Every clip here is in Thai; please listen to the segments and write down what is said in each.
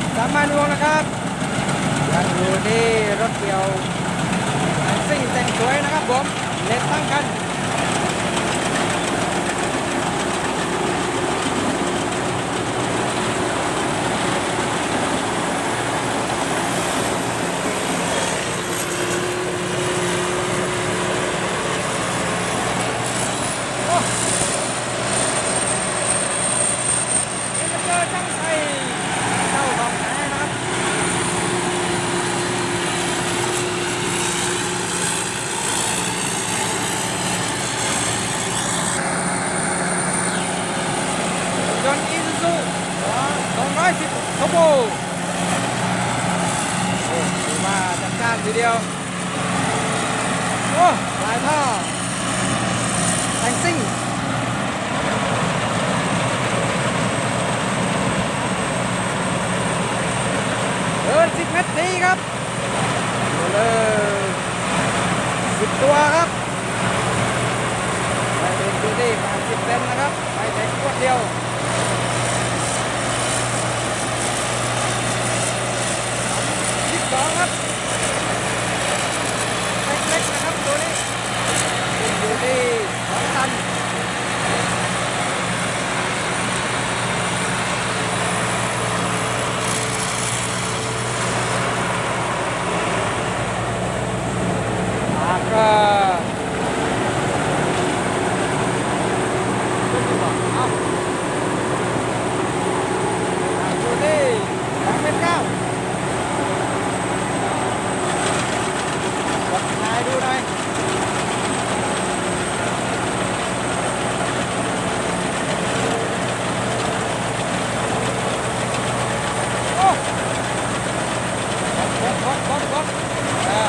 ับสามมานวงนะครับยังอยู่ที่รถเกี่ยวสิ่งแต่งสวยนะครับผมเล็ดตั้งกันมาเจอช่างไทยเจ้าของแท้นะครับ ยนต์อีซูซู210โทโบโอ้ถือว่าจัดจ้านทีเดียว โอ้หลายท่อแต่งซิ่ง เดินสิบเมตรดีครับดูเลยสิบตัว ครับไปเต็มดูดิมาสิบเซนนะครับไปแท็กขวดเดียวสิบสองครับเล็กๆนะครับตัวนี้อยู่ที่สองตัน แล้วก็เอาดูดิสองเมตรเก้าวัดนายดูหน่อยโอ้กดกดกดกดอ่า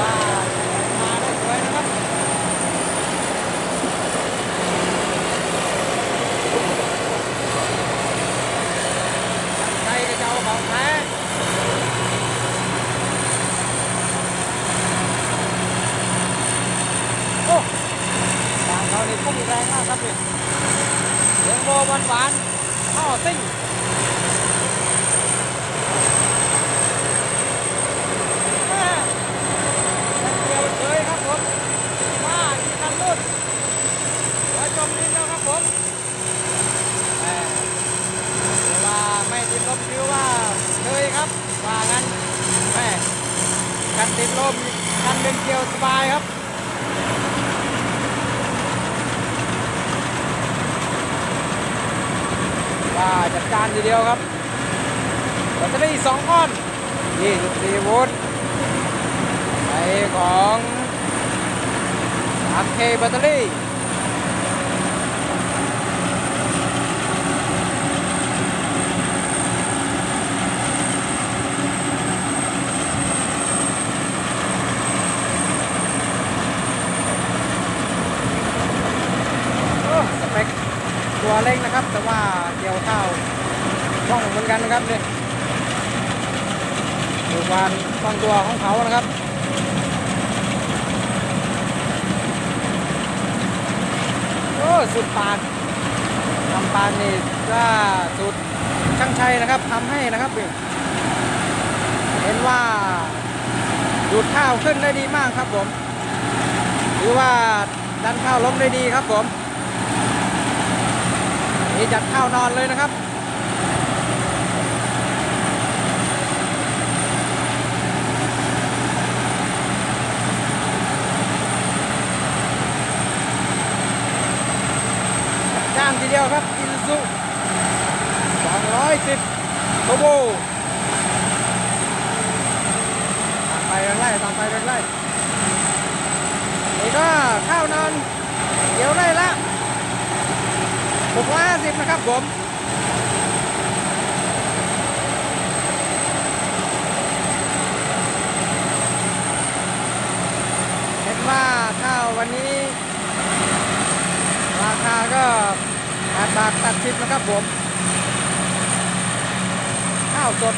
ว่ามาได้สวยนะครับใครก็จะเอาของแท้โอ้ทางเขานี่พุ่งแรงมากครับนี่เสียงโบหวานหวานๆท่อซิ่ง แม่ยังเดียวเลยครับผมว่าอีกคันรุ่นหัวจมดินแล้วครับผมแม่เวลาไม่ติดลมคือว่าเลยครับ ว่างั้นแม่ กันติดลมกันเป็นเกียวสบายครับว่าจัดการทีเดียวครับแบตเตอรี่สองก้อน24โวลต์ในของ 3K แบตเตอรี่โอ้สเปคตัวเล็กนะครับ แต่ว่าเกี่ยวข้าว่องเหมือนกันนะครับเนี่ยดูการคล่องตัวของเขานะครับโอ้สุดปานทำปานนี่ก็สุดช่างชัยนะครับทำให้นะครับนี่เห็นว่าดูดข้าวขึ้นได้ดีมากครับผมหรือว่าดันข้าวล้มได้ดีครับผมนี่จัดข้าวนอนเลยนะครับ จ้านทีเดียวครับอิซู210 โทโบตามไปไล่ตามไปไล่นี่ก็ข้าวนอนเดี๋ยวได้ละ650นะครับผมเห็นว่าข้าววันนี้ ราคาก็8บาท80นะครับผมาวสด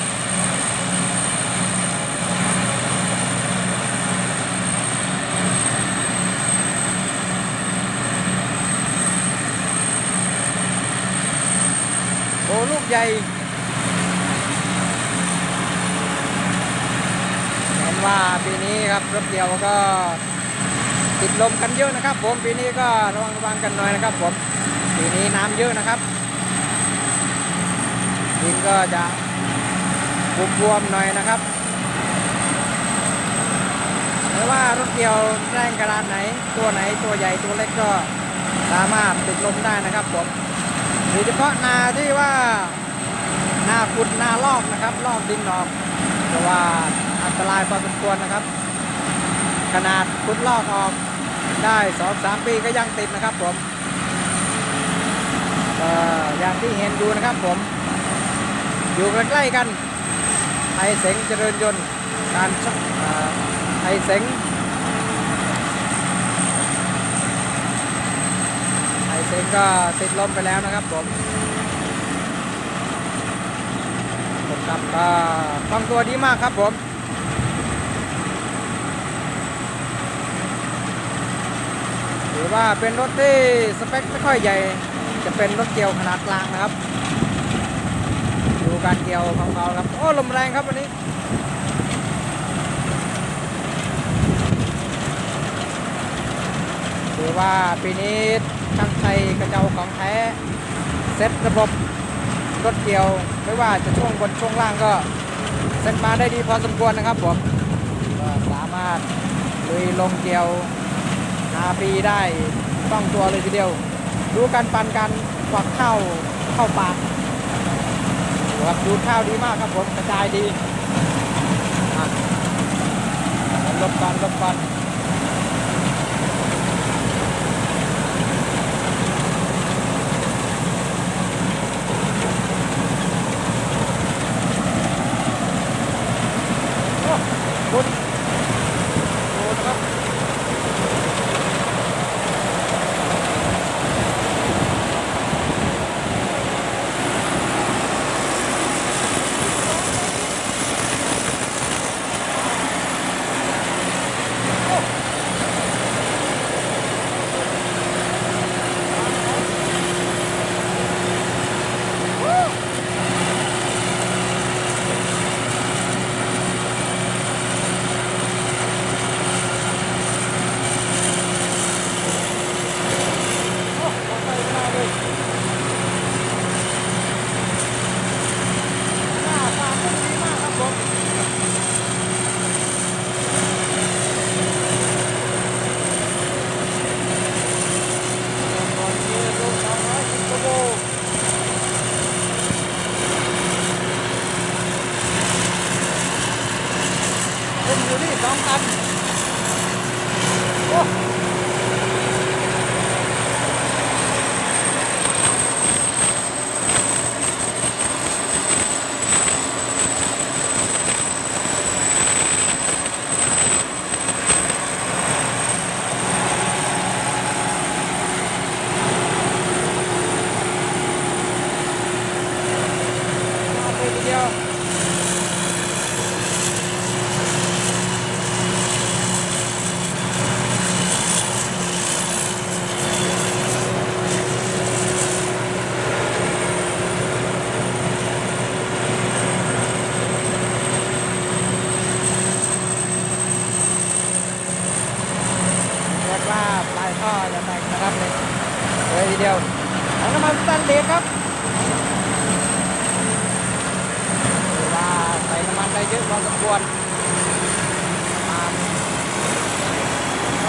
โอ้ลูกใหญ่เห็นว่าปีนี้ครับรถเดียวก็ติดลมกันเยอะนะครับ ผมปีนี้ก็ระวังระวังกันหน่อยนะครับผมปีนี้น้ำเยอะนะครับดินก็จะ บวมๆหน่อยนะครับไม่ว่ารถเกี่ยวแรงกระดานไหน ตัวไหนตัวใหญ่ตัวเล็กก็สามารถติดลมได้นะครับผมโดยเฉพาะนาที่ว่านาขุดนาลอกนะครับ ลอกดินออกเพราะว่าอันตรายพอสมควรนะครับ ขนาดขุดลอกออกได้สองสามปีก็ยังติดนะครับผมอย่างที่เห็นอยู่นะครับผม อยู่ใกล้ๆกัน ไอเสงเจริญยนต์การชเอ่อไอเสงไอเสงก็ติดลมไปแล้วนะครับผมผมครับก็ฟังตัวดีมากครับผมถือว่าเป็นรถที่สเปคไม่ค่อยใหญ่ จะเป็นรถเกี่ยวขนาดกลางนะครับ ดูการเกี่ยวของเขาครับ โอ้ ลมแรงครับวันนี้ถือว่าปีนี้ช่างไทยกระเจ้าของแท้ เซ็ตระบบรถเกี่ยว ไม่ว่าจะช่วงบนช่วงล่างก็ เซ็ตมาได้ดีพอสมควรนะครับผมก็สามารถลุยลงเกี่ยวนาปีได้ต้องตัวเลยทีเดียว ดูการปันการควักเข้าเข้าปาก ครับดูข้าวดีมากครับผมกระจายดีอะลบก่อนลบก่อน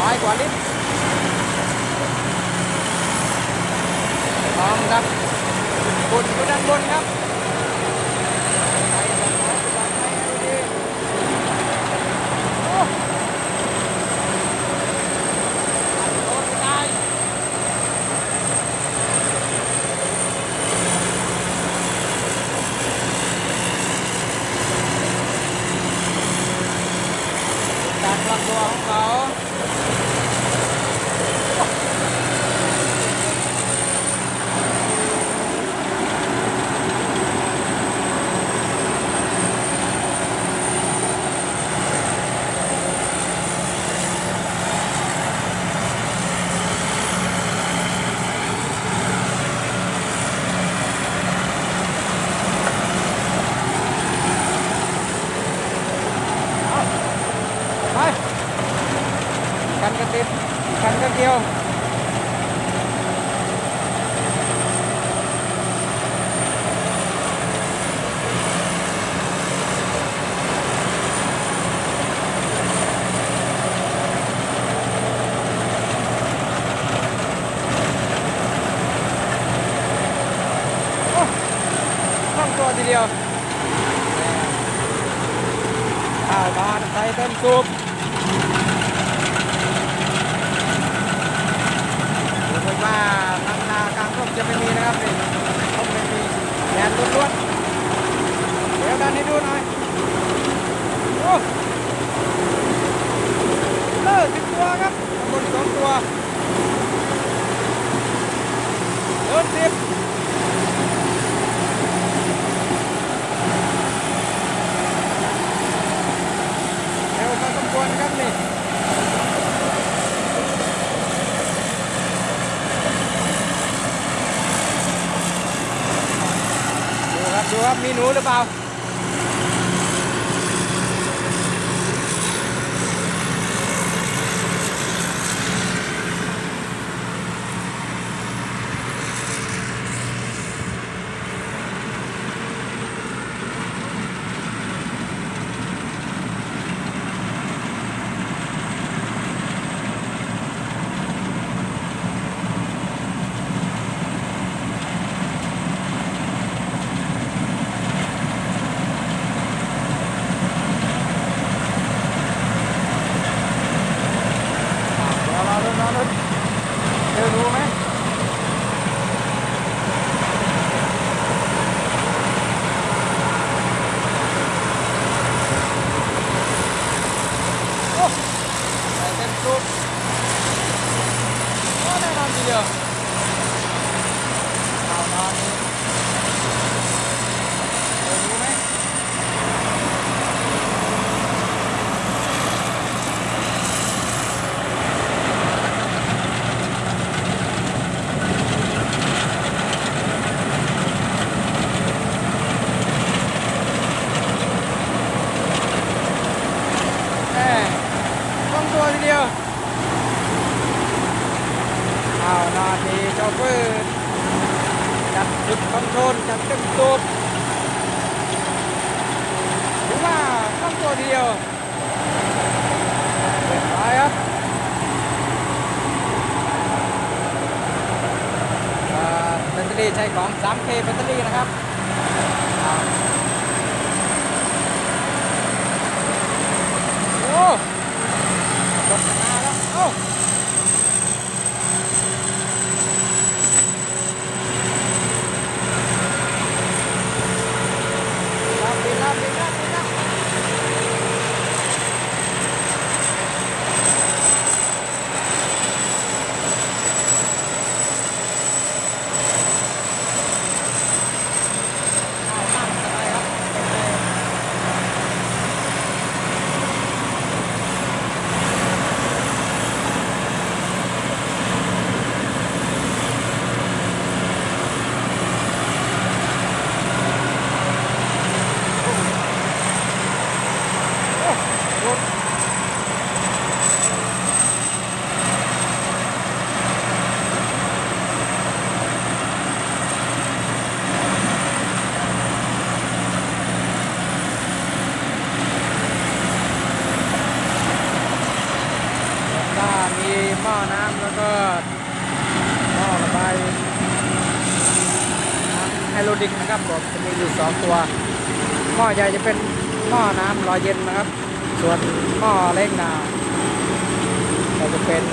ร้อยกว่านิดพร้อมครับบุดอยู่ด้านบนครับ ครับมีหนูหรือเปล่าเดี๋ยวรอรุ่นรอรุ่นเจอหนูไหมโอ้ใส่เต็มสูบโอ้แน่นอนทีเดียวเอานอนนี่เจอหนูไหม แม่ต้องตัวทีเดียวเอานอนดีโชเฟอร์จัดจุดคอนโทรลจัดเต็มตูบถือว่าต้องตัวทีเดียวเรียบร้อยครับเอ่อแบตเตอรี่ใช้ของ 3K แบตเตอรี่นะครับเอาโอ้กดมา แล้วเอ้ารับดีรับดีรับดีรับเอาตั้งสบายครับโอ้รถก็มีหม้อน้ำแล้วก็หม้อระบายน้ำไฮโดรลิกนะครับผมจะมีอยู่สอง ตัว หม้อใหญ่จะเป็นหม้อน้ำรอเย็นนะครับ ส่วนหม้อเล็กนาก็จะเป็น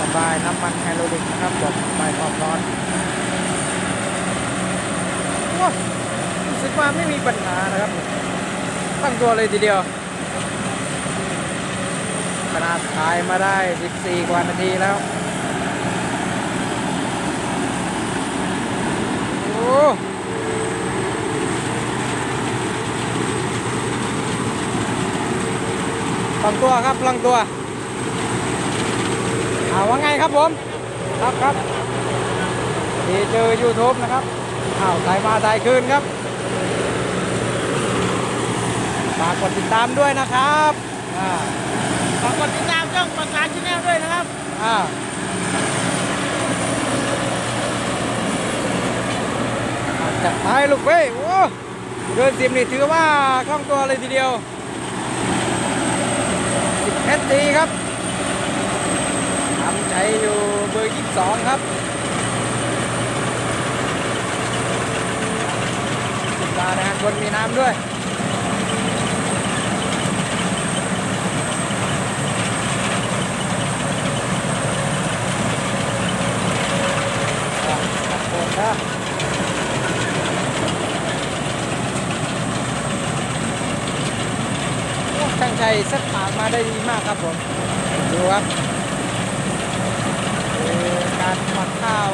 ระบายน้ำมันไฮโดรลิกนะครับผมระบายความร้อนโอ้รู้สึกว่าไม่มีปัญหานะครับ ตั้งตัวเลยทีเดียวขนาดถ่ายมาได้ 14 กว่านาทีแล้ว โอ้ พ ลังตัวครับพลังตัวเอาว่าไงครับผม ครับครับดีเจอ YouTube นะครับอ้าวถ่ายมาถ่ายคืนครับฝากกดติดตามด้วยนะครับอ่าฝากกดติดตามช่องประสานชแนลด้วยนะครับอ่าอะ จัดไปลูกเว้ยโอ้เดินสิบนี่ถือว่าคล่องตัวเลยทีเดียวสิบเอสดีครับทำใจอยู่เบอร์ยี่สิบสองครับสุดานะฮะคนมีน้ำด้วย อะตัดโคนนะโอ้ช่างชัยเซตปากมาได้ดีมาก ครับผมดูครับการหมักข้าว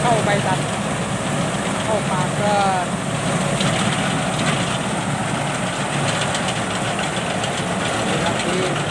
เข้าใบตัดเข้าปากก็ดีครับดี